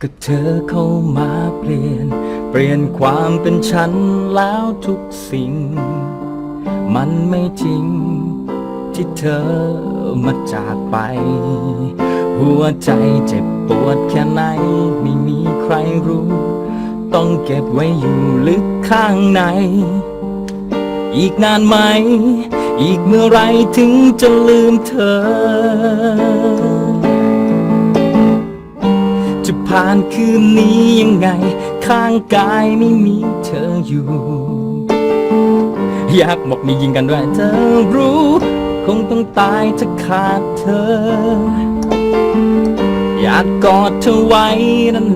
ก็เธอเข้ามาเปลี่ยน เปลี่ยนความเป็นฉันแล้วทุกสิ่ง มันไม่จริง ที่เธอมาจากไป หัวใจเจ็บปวดแค่ไหน ไม่มีใครรู้ ต้องเก็บไว้อยู่ลึกข้างใน อีกนานไหม อีกเมื่อไรถึงจะลืมเธอ ผ่านคืนนี้ยังไง ข้างกายไม่มีเธออยู่ อยากบอกมียิงกันด้วย เธอรู้ คงต้องตายถ้าขาดเธอ อยากกอดเธอไว้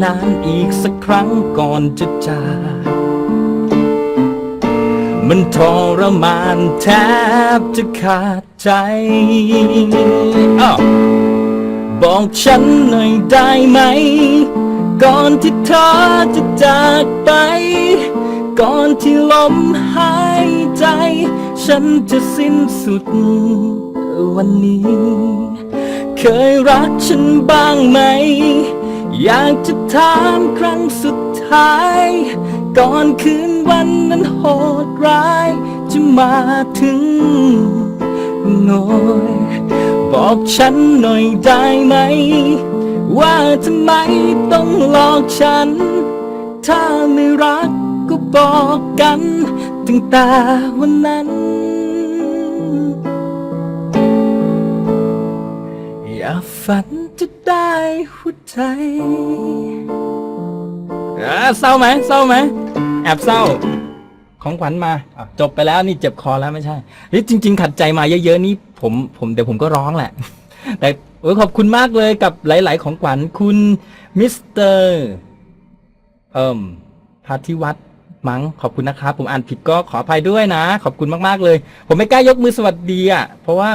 นานๆอีกสักครั้งก่อนจะจากมันทรมานแทบจะขาดใจอ้าว บอกฉันหน่อยได้ไหม ก่อนที่เธอจะจากไป ก่อนที่ลมหายใจ ฉันจะสิ้นสุดวันนี้ เคยรักฉันบ้างไหม อยากจะถามครั้งสุดท้าย ก่อนคืนวันนั้นโหดร้าย จะมาถึงโนย บอกฉันหน่อยได้ไหม ว่าทำไมต้องหลอกฉัน ถ้าไม่รักก็บอกกันตั้งแต่วันนั้น อย่าฝันจะได้หัวใจอ่าเศร้าไหมเศร้าไหมแอบเศร้า ของขวัญมาอะจบไปแล้วนี่เจ็บคอแล้วไม่ใช่นี่จริง ๆ ขัดใจมาเยอะๆนี่ ผมผมเดี๋ยวผมก็ร้องแหละ แต่โอ้ขอบคุณมากเลยกับหลาย ๆ ของขวัญคุณมิสเตอร์เอิมพาทิวัตมั้งขอบคุณนะครับ ผมอ่านผิดก็ขออภัยด้วยนะ ขอบคุณมาก ๆ เลย ผมไม่กล้ายกมือสวัสดีอะ เพราะว่า